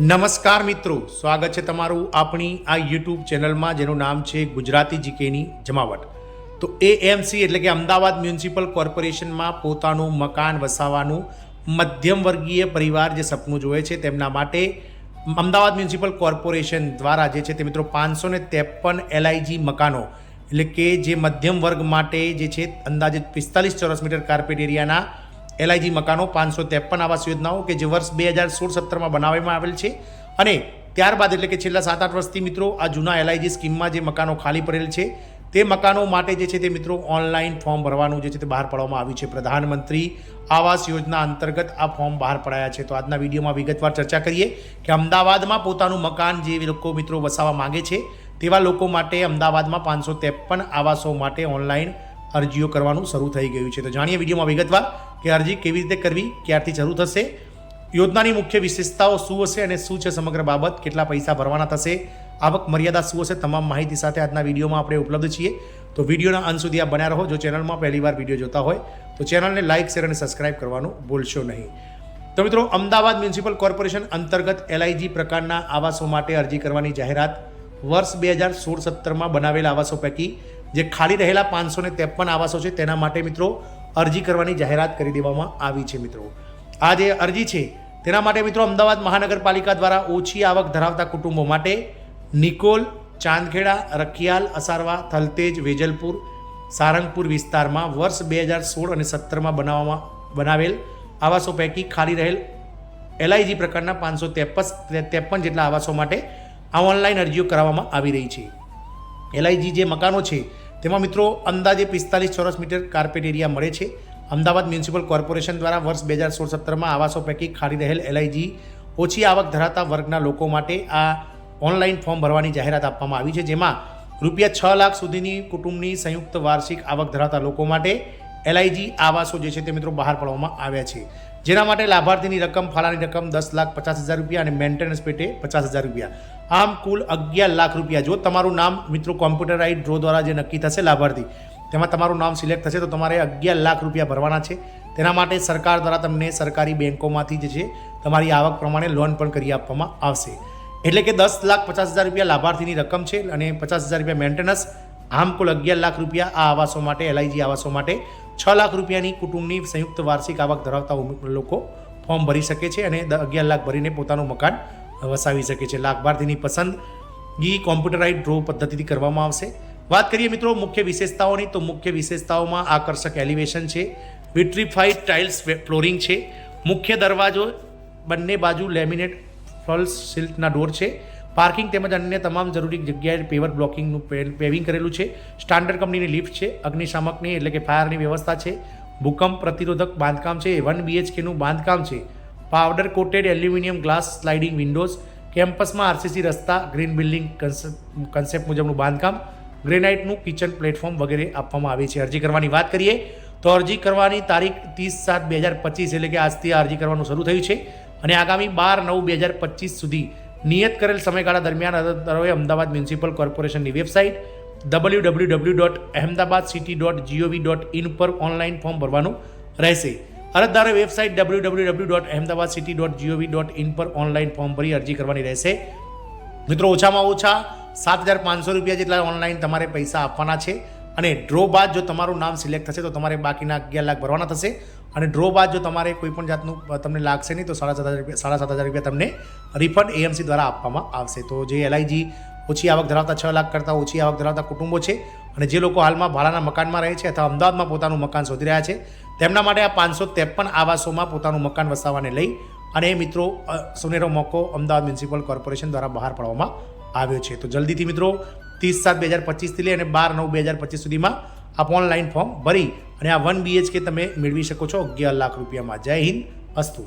નમસ્કાર મિત્રો, સ્વાગત છે તમારું આપણી આ યુટ્યુબ ચેનલમાં, જેનું નામ છે ગુજરાતી જીકેની જમાવટ. તો એએમસી એટલે કે અમદાવાદ મ્યુનિસિપલ કોર્પોરેશનમાં પોતાનું મકાન વસાવવાનું મધ્યમ વર્ગીય પરિવાર જે સપનું જોવે છે, તેમના માટે અમદાવાદ મ્યુનિસિપલ કોર્પોરેશન દ્વારા જે છે તે મિત્રો પાંચસો ને ત્રેપન એલઆઈજી મકાનો, એટલે કે જે મધ્યમ વર્ગ માટે જે છે અંદાજે પિસ્તાલીસ ચોરસ મીટર કાર્પેટ એરિયાના એલઆઈજી મકાનો પાંચસો ત્રેપન આવાસ યોજનાઓ કે જે વર્ષ બે હજાર સોળ સત્તરમાં બનાવવામાં આવેલ છે. અને ત્યારબાદ એટલે કે છેલ્લા સાત આઠ વર્ષથી મિત્રો, આ જૂના એલઆઈજી સ્કીમમાં જે મકાનો ખાલી પડેલ છે, તે મકાનો માટે જે છે તે મિત્રો ઓનલાઈન ફોર્મ ભરવાનું જે છે તે બહાર પાડવામાં આવ્યું છે. પ્રધાનમંત્રી આવાસ યોજના અંતર્ગત આ ફોર્મ બહાર પડાયા છે. તો આજના વિડીયોમાં વિગતવાર ચર્ચા કરીએ કે અમદાવાદમાં પોતાનું મકાન જે લોકો મિત્રો વસાવા માગે છે, તેવા લોકો માટે અમદાવાદમાં પાંચસો ત્રેપન આવાસો માટે ઓનલાઈન અરજીઓ કરવાનું શરૂ થઈ ગયું છે. તો જાણીએ વિડીયોમાં વિગતવાર કે અરજી કેવી રીતે કરવી, ક્યારથી શરૂ થશે, યોજનાની મુખ્ય વિશેષતાઓ શું હશે અને શું છે સમગ્ર બાબત, કેટલા પૈસા ભરવાના થશે, આવક મર્યાદા શું હશે, તમામ માહિતી સાથે આજના વિડીયોમાં આપણે ઉપલબ્ધ છીએ. તો વિડીયોના અંત સુધી આ બન્યા રહો. જો ચેનલમાં પહેલીવાર વીડિયો જોતા હોય, તો ચેનલને લાઇક શેર અને સબસ્ક્રાઇબ કરવાનું ભૂલશો નહીં. તો મિત્રો, અમદાવાદ મ્યુનિસિપલ કોર્પોરેશન અંતર્ગત એલઆઈજી પ્રકારના આવાસો માટે અરજી કરવાની જાહેરાત વર્ષ બે હજાર સોળ સત્તરમાં બનાવેલા આવાસો પૈકી જે ખાલી રહેલા પાંચસો ને ત્રેપન આવાસો છે, તેના માટે મિત્રો અરજી કરવાની જાહેરાત કરી દેવામાં આવી છે મિત્રો. આ જે અરજી છે, તેના માટે મિત્રો અમદાવાદ મહાનગરપાલિકા દ્વારા ઓછી આવક ધરાવતા કુટુંબો માટે નિકોલ, ચાંદખેડા, રખિયાલ, અસારવા, થલતેજ, વેજલપુર, સારંગપુર વિસ્તારમાં વર્ષ બે હજાર સોળ અને સત્તરમાં બનાવવામાં, બનાવેલ આવાસો પૈકી ખાલી રહેલ એલઆઈજી પ્રકારના પાંચસો ત્રેપન જેટલા આવાસો માટે આ ઓનલાઈન અરજીઓ કરાવવામાં આવી રહી છે. એલઆઈજી જે મકાનો છે, તેમાં મિત્રો અંદાજે પિસ્તાલીસ ચોરસ મીટર કાર્પેટ એરિયા મળે છે. અમદાવાદ મ્યુનિસિપલ કોર્પોરેશન દ્વારા વર્ષ બે હજાર સોળ સત્તરમાં આવાસો પૈકી ખાલી રહેલ એલઆઈજી ઓછી આવક ધરાવતા વર્ગના લોકો માટે આ ઓનલાઈન ફોર્મ ભરવાની જાહેરાત આપવામાં આવી છે, જેમાં રૂપિયા છ લાખ સુધીની કુટુંબની સંયુક્ત વાર્ષિક આવક ધરાવતા લોકો માટે એલઆઈજી આવાસો જે છે તે મિત્રો બહાર પાડવામાં આવ્યા છે. જેના માટે લાભાર્થીની રકમ, ફાળાની રકમ દસ લાખ પચાસ હજાર રૂપિયા અને મેન્ટેનન્સ પેટે પચાસ હજાર રૂપિયા. આમ કુલ અગિયાર લાખ રૂપિયા. જો તમારું નામ મિત્રો કોમ્પ્યુટરાઇઝ ડ્રો દ્વારા જે નક્કી થશે લાભાર્થી, તેમાં તમારું નામ સિલેક્ટ થશે તો તમારે અગિયાર લાખ રૂપિયા ભરવાના છે. તેના માટે સરકાર દ્વારા તમને સરકારી બેન્કોમાંથી જે છે તમારી આવક પ્રમાણે લોન પણ કરી આપવામાં આવશે. એટલે કે દસ લાખ પચાસ હજાર રૂપિયા લાભાર્થીની રકમ છે અને પચાસ હજાર રૂપિયા મેન્ટેનન્સ. આમ કુલ અગિયાર લાખ રૂપિયા આ આવાસો માટે એલઆઈજી આવાસો માટે છ લાખ રૂપિયાની કુટુંબની સંયુક્ત વાર્ષિક આવક ધરાવતા લોકો ફોર્મ ભરી શકે છે અને અગિયાર લાખ ભરીને પોતાનું મકાન વસાવી શકે છે. લાભાર્થીની પસંદગી કોમ્પ્યુટરાઇઝ ડ્રો પદ્ધતિથી કરવામાં આવશે. વાત કરીએ મિત્રો મુખ્ય વિશેષતાઓની, તો મુખ્ય વિશેષતાઓમાં આકર્ષક એલિવેશન છે વિટ્રીફાઈડ ટાઇલ્સ ફ્લોરિંગ છે, મુખ્ય દરવાજો બંને બાજુ લેમિનેટ ફોલ્સ સિલ્કના ડોર છે પાર્કિંગ તેમજ અન્ય તમામ જરૂરી જગ્યાએ પેવર બ્લોકિંગનું પેવિંગ કરેલું છે. સ્ટાન્ડર્ડ કંપનીની લિફ્ટ છે, અગ્નિશામકની એટલે કે ફાયરની વ્યવસ્થા છે. ભૂકંપ પ્રતિરોધક બાંધકામ છે, વન બીએચકેનું બાંધકામ છે. Powder coated aluminium glass sliding windows, કેમ્પસમાં આરસીસી રસ્તા, ગ્રીન બિલ્ડિંગ કન્સેપ્ટ મુજબનું બાંધકામ, ગ્રેનાઇટનું કિચન પ્લેટફોર્મ વગેરે આપવામાં આવે છે. અરજી કરવાની વાત કરીએ, તો અરજી કરવાની તારીખ ત્રીસ સાત બે હજાર પચીસ એટલે કે આજથી અરજી કરવાનું શરૂ થયું છે. અને આગામી બાર નવ બે હજાર પચીસ સુધી નિયત કરેલ સમયગાળા દરમિયાન અરજદારોએ અમદાવાદ મ્યુનિસિપલ કોર્પોરેશનની website W W W dot Ahmedabad city dot GOV dot in પર ઓનલાઈન ફોર્મ ભરવાનું રહેશે. અરજદારોએ website W W W dot Ahmedabad city dot GOV dot in પર ઓનલાઈન ફોર્મ ભરી અરજી કરવાની રહેશે. મિત્રો, ઓછામાં ઓછા સાત હજાર પાંચસો રૂપિયા જેટલા ઓનલાઈન તમારે પૈસા આપવાના છે. અને ડ્રો બાદ જો તમારું નામ સિલેક્ટ થશે તો તમારે બાકીના અગિયાર લાખ ભરવાના થશે. અને ડ્રો બાદ જો તમારે કોઈ પણ જાતનું તમને લાગશે નહીં તો સાડા સાત હજાર રૂપિયા, સાડા સાત હજાર રૂપિયા તમને રિફંડ એએમસી દ્વારા આપવામાં આવશે. તો જે એલઆઈજી ઓછી આવક ધરાવતા છ લાખ કરતાં ઓછી આવક ધરાવતા કુટુંબો છે અને જે લોકો હાલમાં ભાડાના મકાનમાં રહે છે અથવા અમદાવાદમાં પોતાનું મકાન શોધી રહ્યા છે, તેમના માટે આ પાંચસો ત્રેપન આવાસોમાં પોતાનું મકાન વસાવવાને લઈ અને મિત્રો સોનેરો મોકો અમદાવાદ મ્યુનિસિપલ કોર્પોરેશન દ્વારા બહાર પાડવામાં આવ્યો છે. તો જલ્દીથી મિત્રો ત્રીસ સાત બે હજાર પચીસથી લઈ અને બાર નવ બે હજાર પચીસ સુધીમાં આપ ઓનલાઈન ફોર્મ ભરી અને આ વન બીએચકે તમે મેળવી શકો છો અગિયાર લાખ રૂપિયામાં. જય હિન્દ, અસ્તુ.